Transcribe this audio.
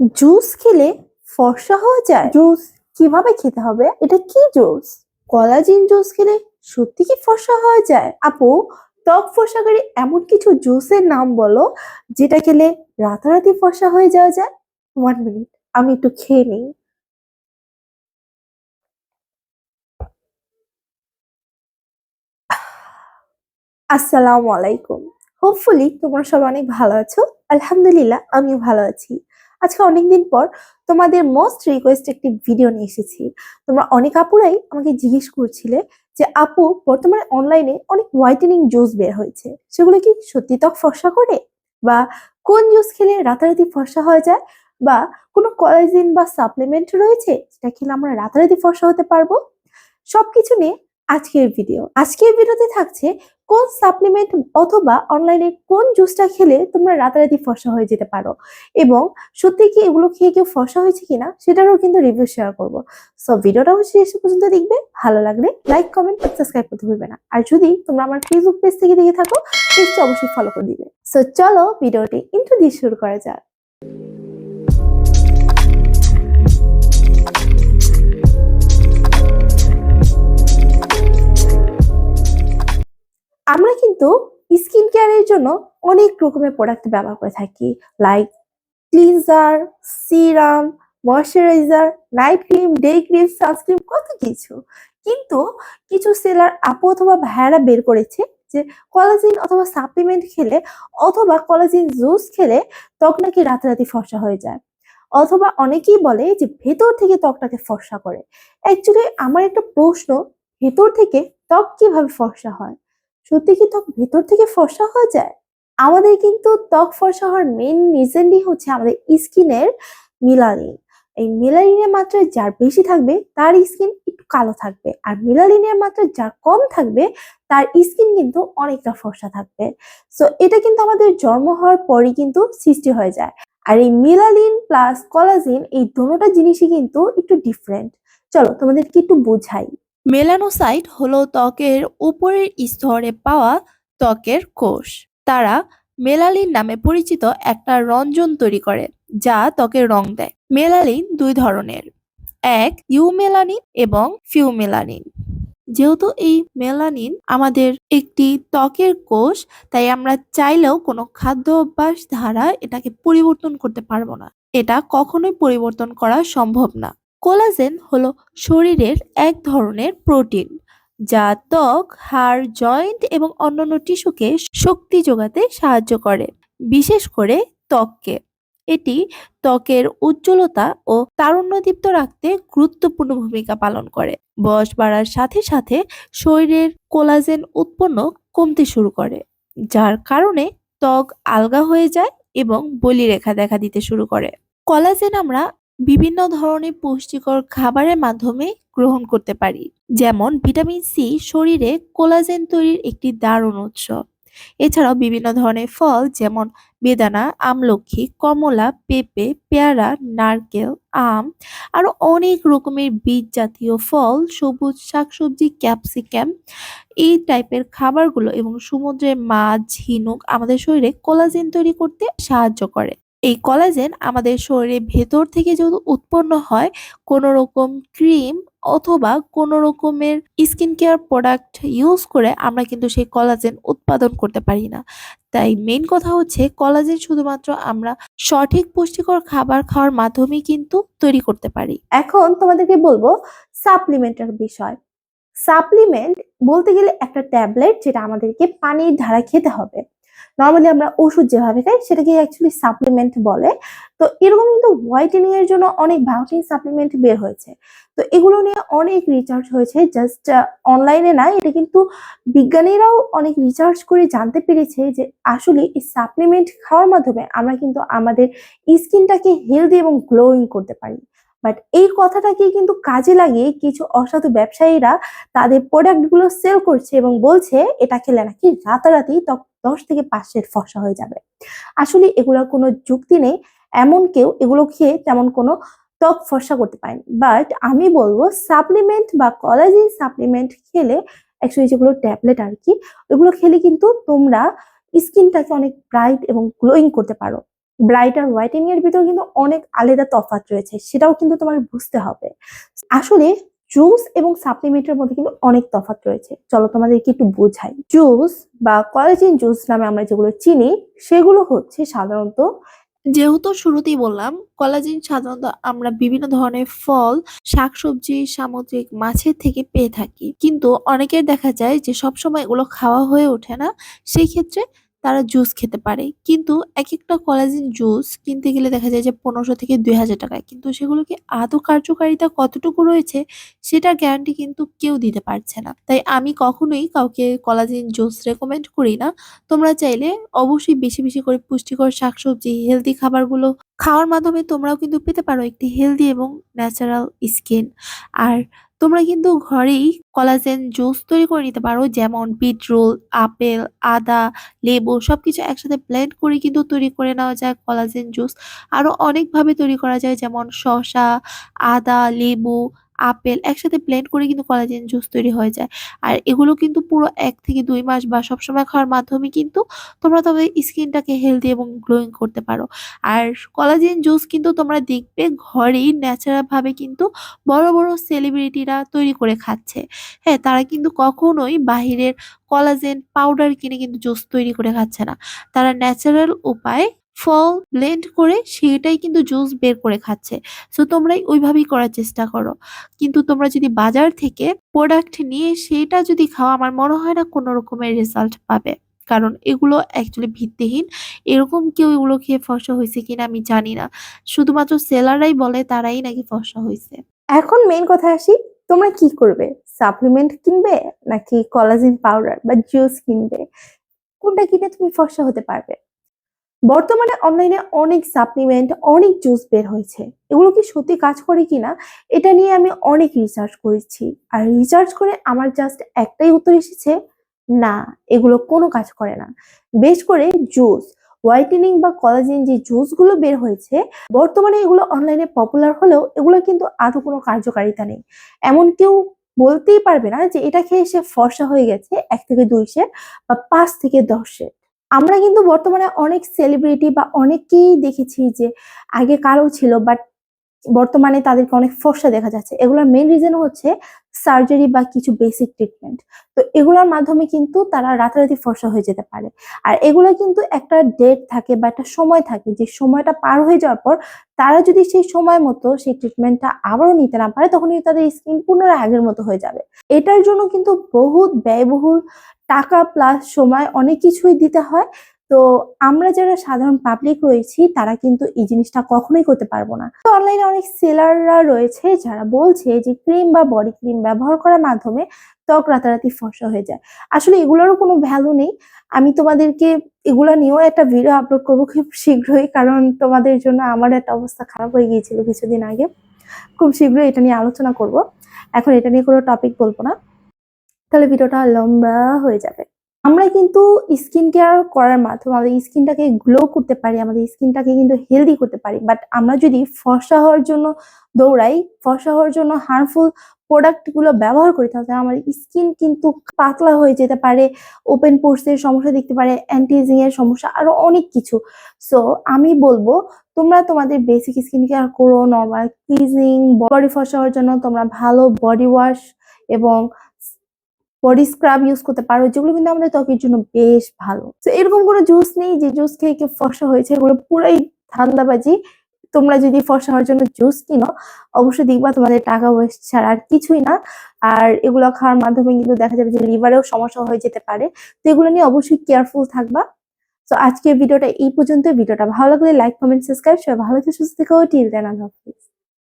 Juice খেলে ফর্সা হওয়া যায়। জুস। কীভাবে খেতে হবে? এটা কি জুস? কলাজিন জুস খেলে সত্যি কি ফর্সা হওয়া যায়? আপু ত্বক ফর্সাকারী এমন কিছু জুসের নাম বলো যেটা খেলে রাতারাতি ফর্সা হয়ে যাওয়া যায়? ওয়ান মিনিট আমি একটু খেয়ে নিই। আসসালামু আলাইকুম। হোপফুলি তোমরা সব অনেক ভালো আছো। আলহামদুলিল্লাহ আমিও ভালো আছি। আজকে অনেকদিন পর তোমাদের মোস্ট রিকোয়েস্ট একটি ভিডিও নিয়ে এসেছি। তোমরা অনেক আপুরাই আমাকে জিজ্ঞেস করছিলে যে, আপু, বর্তমানে অনলাইনে অনেক হোয়াইটেনিং জুস বের হয়েছে। সেগুলো কি সত্যি ত্বক ফর্সা করে? বা কোন জুস খেলে রাতারাতি ফর্সা হয়ে যায়? বা কোনো কলাজিন বা সাপ্লিমেন্ট রয়েছে? যেটা খেলে আমরা রাতারাতি ফর্সা হতে পারব? সবকিছু নিয়ে আজকের ভিডিও আজকের ভিডিওতে থাকছে কোন সাপ্লিমেন্ট অথবা অনলাইনে কোন জুসটা খেলে তোমরা রাতারাতি ফসা হয়ে যেতে পারো। এবং সত্যি কি এগুলো খেয়ে কেউ ফসা হয়েছে কিনা সেটারও কিন্তু রিভিউ শেয়ার করব। সো ভিডিওটা অবশ্যই এসে পর্যন্ত দেখবে। ভালো লাগলে লাইক কমেন্ট সাবস্ক্রাইব করতে ভুলবে না। আর যদি তোমরা আমার ফেসবুক পেজ থেকে দেখে থাকো অবশ্যই ফলো করে দিবে। সো চলো ভিডিওটি ইন্ট্রো দিয়ে শুরু করা যাক। আমরা কিন্তু স্কিন কেয়ারের জন্য অনেক রকমের প্রোডাক্ট ব্যবহার করে থাকি। Like cleanser serum moisturiser night cream day cream sunscreen কত কিছু। কিন্তু কিছু সেলার আপু অথবা ভাইয়ারা বের করেছে যে কলাজিন অথবা সাপ্লিমেন্ট খেলে অথবা কলাজিন জুস খেলে ত্বক নাকি রাতারাতি ফর্সা হয়ে যায়। অথবা অনেকেই বলে যে ভেতর থেকে ত্বকটাকে ফর্সা করে। অ্যাকচুয়ালি আমার একটা প্রশ্ন, ভেতর থেকে ত্বক কীভাবে ফর্সা হয়? সত্যি কি ত্বক ভেতর থেকে ফর্সা হয়ে যায়? আমাদের কিন্তু ত্বক ফর্সা হওয়ার মেন রিজনই হচ্ছে আমাদের স্কিনের মিলানিন এই মিলানিনের মাত্রা যার বেশি থাকবে, তার স্কিন একটু কালো থাকবে। আর মিলানিনের মাত্রা যার কম থাকবে, তার স্কিন কিন্তু অনেকটা ফর্সা থাকবে। সো এটা কিন্তু আমাদের জন্ম হওয়ার পরই কিন্তু সৃষ্টি হয়ে যায়। আর এই মিলালিন প্লাস কলাজিন এই দুটোটা জিনিসই কিন্তু একটু ডিফারেন্ট চলো তোমাদেরকে একটু বোঝাই। মেলানোসাইট হলো ত্বকের উপরের স্তরে পাওয়া ত্বকের কোষ। তারা মেলালিন নামে পরিচিত একটা রঞ্জন তৈরি করে, যা ত্বকের রং দেয়। মেলালিন দুই ধরনের, এক ইউমেলানিন এবং ফিউমেলানিন। যেহেতু এই মেলানিন আমাদের একটি ত্বকের কোষ, তাই আমরা চাইলেও কোনো খাদ্য অভ্যাস দ্বারা এটাকে পরিবর্তন করতে পারব না। এটা কখনোই পরিবর্তন করা সম্ভব না। কোলাজেন হলো শরীরের এক ধরনের প্রোটিন, যা ত্বক, হাড়, জয়েন্ট এবং অন্যান্য টিস্যুকে শক্তি যোগাতে সাহায্য করে, বিশেষ করে ত্বককে। এটি ত্বকের উজ্জ্বলতা ও তারুণ্যদীপ্ত রাখতে গুরুত্বপূর্ণ ভূমিকা পালন করে। বয়স বাড়ার সাথে সাথে শরীরের কোলাজেন উৎপন্ন কমতে শুরু করে, যার কারণে ত্বক আলগা হয়ে যায় এবং বলিরেখা দেখা দিতে শুরু করে। কলাজেন আমরা বিভিন্ন ধরনের পুষ্টিকর খাবারের মাধ্যমে গ্রহণ করতে পারি। যেমন ভিটামিন সি শরীরে কোলাজেন তৈরির একটি দারুণ উৎস। এছাড়াও বিভিন্ন ধরনের ফল যেমন বেদানা আমলক্ষী কমলা, পেঁপে, পেয়ারা, নারকেল, আম আরও অনেক রকমের বীজ জাতীয় ফল, সবুজ শাকসবজি, ক্যাপসিকাম এই টাইপের খাবারগুলো এবং সমুদ্রের মাছ, ঝিনুক আমাদের শরীরে কোলাজেন তৈরি করতে সাহায্য করে। এই কলাজেন আমাদের শরীরের ভেতর থেকে যেহেতু উৎপন্ন হয় কোনো রকম ক্রিম অথবা কোনো রকমের স্কিন কেয়ার প্রোডাক্ট ইউজ করে আমরা কিন্তু সেই কলাজেন উৎপাদন করতে পারি না। তাই মেন কথা হচ্ছে কলাজেন শুধুমাত্র আমরা সঠিক পুষ্টিকর খাবার খাওয়ার মাধ্যমেই কিন্তু তৈরি করতে পারি। এখন তোমাদেরকে বলব সাপ্লিমেন্টের বিষয়। সাপ্লিমেন্ট বলতে গেলে একটা ট্যাবলেট যেটা আমাদেরকে পানির ধারা খেতে হবে। নর্মালি আমরা ওষুধ যেভাবে খাই, সেটাকে অ্যাকচুয়ালি সাপ্লিমেন্ট বলে। তো এরকম কিন্তু হোয়াইটেনিং এর জন্য অনেক ভাউটিং সাপ্লিমেন্ট বের হয়েছে। তো এগুলো নিয়ে অনেক রিসার্চ হয়েছে জাস্ট অনলাইনে না, এটা কিন্তু বিজ্ঞানীরাও অনেক রিসার্চ করে জানতে পেরেছে যে আসলে এই সাপ্লিমেন্ট খাওয়ার মাধ্যমে আমরা কিন্তু আমাদের স্কিনটাকে হেলদি এবং গ্লোয়িং করতে পারি। বাট এই কথাটাকে কিন্তু কাজে লাগিয়ে কিছু অসাধু ব্যবসায়ীরা তাদের প্রোডাক্টগুলো সেল করছে এবং বলছে, এটা খেলে নাকি রাতারাতি দশ থেকে পাঁচের ফসা হয়ে যাবে। আসলে এগুলোর কোনো যুক্তি নেই। এমন কেউ এগুলো খেয়ে তেমন কোনো ত্বক ফর্সা করতে পারেনি। বাট আমি বলব সাপ্লিমেন্ট বা কলাজিন সাপ্লিমেন্ট খেলে অ্যাকচুয়ালি যেগুলো ট্যাবলেট আর কি, ওগুলো খেলে কিন্তু তোমরা স্কিনটাকে অনেক ব্রাইট এবং গ্লোয়িং করতে পারো। ব্রাইট আর হোয়াইটেনিং এর ভিতর কিন্তু অনেক আলাদা তফাৎ রয়েছে, সেটাও কিন্তু তোমার বুঝতে হবে। আসলে জুস এবং সাপ্লিমেন্টের মধ্যে কিন্তু অনেক তফাৎ রয়েছে। চলো তোমাদেরকে একটু বোঝাই। জুস বা কলেজিন জুস নামে আমরা যেগুলো চিনি, সেগুলো হচ্ছে সাধারণত যেহেতু শুরুতেই বললাম কলাজিন সাধারণত আমরা বিভিন্ন ধরনের ফল, শাকসবজি, সামুদ্রিক মাছের থেকে পেয়ে থাকি। কিন্তু অনেকের দেখা যায় যে সবসময় এগুলো খাওয়া হয়ে ওঠে না, সেই ক্ষেত্রে তারা জুস খেতে পারে। কিন্তু এক একটা কলাজিন জুস কিনতে গেলে দেখা যায় যে পনেরোশো থেকে দুই হাজার টাকায়। কিন্তু সেগুলোকে আদৌ কার্যকারিতা কতটুকু রয়েছে সেটার গ্যারান্টি কিন্তু কেউ দিতে পারছে না। তাই আমি কখনোই কাউকে কলাজিন জুস রেকমেন্ড করি না। তোমরা চাইলে অবশ্যই বেশি বেশি করে পুষ্টিকর শাকসবজি হেলদি খাবারগুলো খাওয়ার মাধ্যমে তোমরাও কিন্তু পেতে পারো একটি হেলদি এবং ন্যাচারাল স্কিন আর তোমরা কিন্তু ঘরেই কলাজেন জুস তৈরি করে নিতে পারো, যেমন বিটরুল আপেল, আদা, লেবু সবকিছু একসাথে ব্লেন্ড করে কিন্তু তৈরি করে নেওয়া যায় কলাজেন জুস। আরও অনেকভাবে তৈরি করা যায়, যেমন শসা, আদা, লেবু আপেল একসাথে ব্লেন্ড করে কিন্তু কলাজেন জুস তৈরি হয়ে যায়। আর এগুলো কিন্তু পুরো এক থেকে দুই মাস বা সবসময় খাওয়ার মাধ্যমে কিন্তু তোমরা তবে স্কিনটাকে হেলদি এবং গ্লোয়িং করতে পারো। আর কলাজেন জুস কিন্তু তোমরা দেখবে ঘরেই ন্যাচারালভাবে কিন্তু বড় বড় সেলিব্রিটিরা তৈরি করে খাচ্ছে। হ্যাঁ তারা কিন্তু কখনোই বাহিরের কলাজেন পাউডার কিনে কিন্তু জুস তৈরি করে খাচ্ছে না। তারা ন্যাচারাল উপায়ে ফল ব্লেন্ড করে সেটাই কিন্তু জুস বের করে খাচ্ছে। সো তোমরাই ওইভাবেই করার চেষ্টা করো। কিন্তু তোমরা যদি বাজার থেকে প্রোডাক্ট নিয়ে সেটা যদি খাও, আমার মনে হয় না কোনো রকমের রেজাল্ট পাবে। কারণ এগুলো অ্যাকচুয়ালি ভিত্তিহীন। এরকম কেউ এগুলো খেয়ে ফসা হয়েছে কিনা আমি জানি না। শুধুমাত্র সেলাররাই বলে, তারাই নাকি ফসা হয়েছে। এখন মেন কথা আসি, তোমরা কি করবে? সাপ্লিমেন্ট কিনবে নাকি কলাজিন পাউডার বা জুস কিনবে? কোনটা কিনে তুমি ফসা হতে পারবে? বর্তমানে অনলাইনে অনেক সাপ্লিমেন্ট অনেক জুস বের হয়েছে। এগুলো কি সত্যি কাজ করে কিনা, এটা নিয়ে আমি অনেক রিসার্চ করেছি। আর রিসার্চ করে আমার জাস্ট একটাই উত্তর এসেছে, না, এগুলো কোনো কাজ করে না। বেশ করে জুস হোয়াইটেনিং বা কলাজিন যে জুসগুলো বের হয়েছে, বর্তমানে এগুলো অনলাইনে পপুলার হলেও এগুলো কিন্তু আদৌ কোনো কার্যকারিতা নেই। এমন কেউ বলতেই পারবে না যে এটা খেয়ে সে ফর্সা হয়ে গেছে, এক থেকে দুই সেট বা পাঁচ থেকে দশ সেট। আমরা কিন্তু বর্তমানে অনেক সেলিব্রিটি বা অনেককেই দেখেছি যে আগে কারও ছিল বাট বর্তমানে তাদেরকে অনেক ফর্সা দেখা যাচ্ছে। এগুলোর মেইন রিজন হচ্ছে সার্জারি বা কিছু বেসিক ট্রিটমেন্ট তো এগুলোর মাধ্যমে কিন্তু তারা রাতারাতি ফর্সা হয়ে যেতে পারে। আর এগুলো কিন্তু একটা ডেট থাকে বা একটা সময় থাকে। যে সময়টা পার হয়ে যাওয়ার পর তারা যদি সেই সময় মতো সেই ট্রিটমেন্টটা আবারও নিতে না পারে, তখন কিন্তু তাদের স্কিন পুনরায় আগের মতো হয়ে যাবে। এটার জন্য কিন্তু বহুত ব্যয়বহুল টাকা প্লাস সময় অনেক কিছুই দিতে হয়। তো আমরা যারা সাধারণ পাবলিক রয়েছি, তারা কিন্তু এই জিনিসটা কখনোই করতে পারব না। তো অনলাইনে অনেক সেলাররা রয়েছে, যারা বলছে যে ক্রিম বা বডি ক্রিম ব্যবহার করার মাধ্যমে ত্বক রাতারাতি ফর্সা হয়ে যায়। আসলে এগুলোরও কোনো ভ্যালু নেই। আমি তোমাদেরকে এগুলো নিয়েও একটা ভিডিও আপলোড করব খুব শীঘ্রই, কারণ তোমাদের জন্য আমার একটা অবস্থা খারাপ হয়ে গিয়েছিল কিছুদিন আগে। খুব শীঘ্রই এটা নিয়ে আলোচনা করব। এখন এটা নিয়ে কোনো টপিক বলব না। তাহলে ভিডিওটা লম্বা হয়ে যাবে। আমরা কিন্তু স্কিন কেয়ার করার মাধ্যমে আমাদের স্কিনটাকে গ্লো করতে পারি, আমাদের স্কিনটাকে কিন্তু হেলদি করতে পারি। বাট আমরা যদি ফর্সা হওয়ার জন্য দৌড়াই, ফর্সা হওয়ার জন্য হার্মফুল প্রোডাক্টগুলো ব্যবহার করি, তাহলে আমার স্কিন কিন্তু পাতলা হয়ে যেতে পারে ওপেন পোর্সের সমস্যা দেখতে পারে অ্যান্টিজিং এর সমস্যা, আরও অনেক কিছু। সো আমি বলব, তোমরা তোমাদের বেসিক স্কিন কেয়ার করো নর্মাল ক্লিজিং বডি ফর্সা হওয়ার জন্য তোমরা ভালো বডি ওয়াশ এবং বডি স্ক্রাব ইউজ করতে পারো, যেগুলো কিন্তু আমাদের ত্বকের জন্য বেশ ভালো। তো এরকম কোনো জুস নেই যে জুস খেয়ে কেউ ফর্সা হয়েছে, এগুলো পুরাই ধান্দাবাজি। তোমরা যদি ফর্সা হওয়ার জন্য জুস কিনো, অবশ্যই দেখবা তোমাদের টাকা ওয়েস্ট ছাড়া আর কিছুই না। আর এগুলো খাওয়ার মাধ্যমে কিন্তু দেখা যাবে যে লিভারেও সমস্যা হয়ে যেতে পারে। তো এগুলো নিয়ে অবশ্যই কেয়ারফুল থাকবা। তো আজকের ভিডিওটা এই পর্যন্ত ভিডিওটা ভালো লাগলে লাইক কমেন্ট সাবস্ক্রাইব সবাই ভালো থেকে, সুস্থ থেকো। টিল দেন আল্লাহ হাফিজ